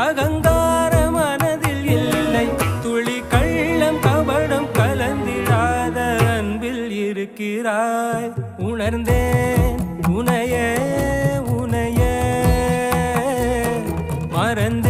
அகங்கார மனதில் இல்லை. துளி கள்ளம் கபடம் கலந்திடாத அன்பில் இருக்கிறாய். உணர்ந்தேன் உனைய உனைய. மறந்தேன்.